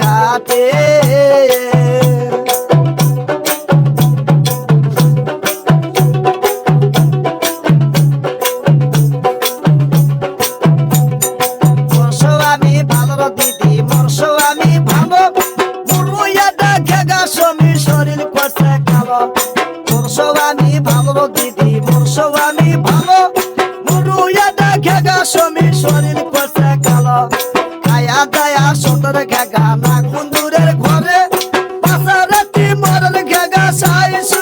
ঘাটে Só me chore, ele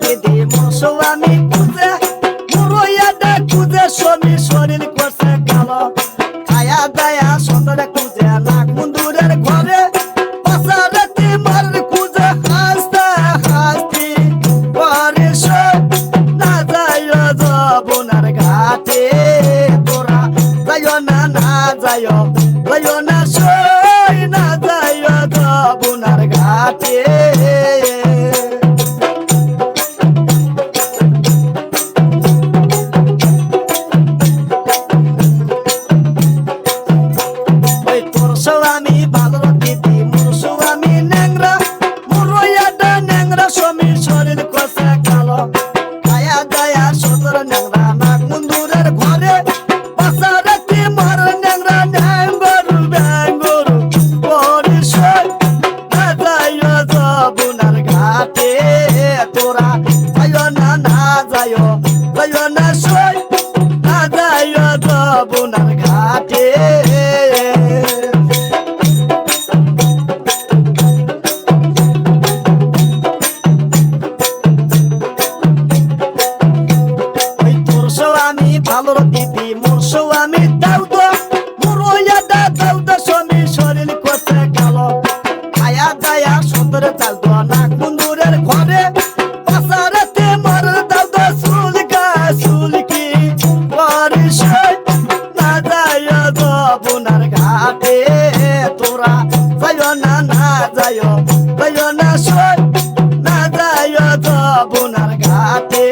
বেঁধে মনসো আমি কুজে মুরইয়াটা কুজে সমি শরীর করছে কালো। খায়া দায়া সতরে কুজে নাক মুন্দুরের ঘরে পাশারাতে মার কুজে হাসতে হাসতে পরে সব না যায় জবনার ঘাটে। তোরা যাইও না না যাইও যাইও না সই, না যাইও জবনার ঘাটে। bunda. তোরা যাইও না না যাইও যাইও না সই না যাইও তো বোনার ঘাটে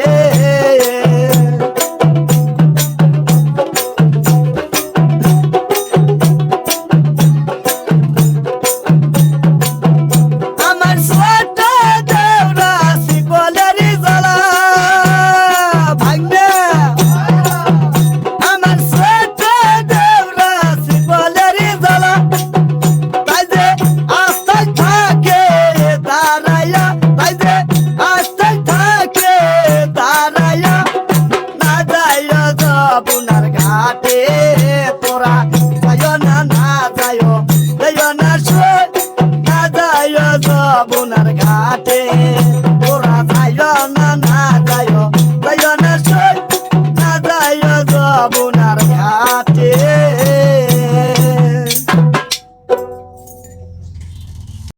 পাবনার ঘাটে।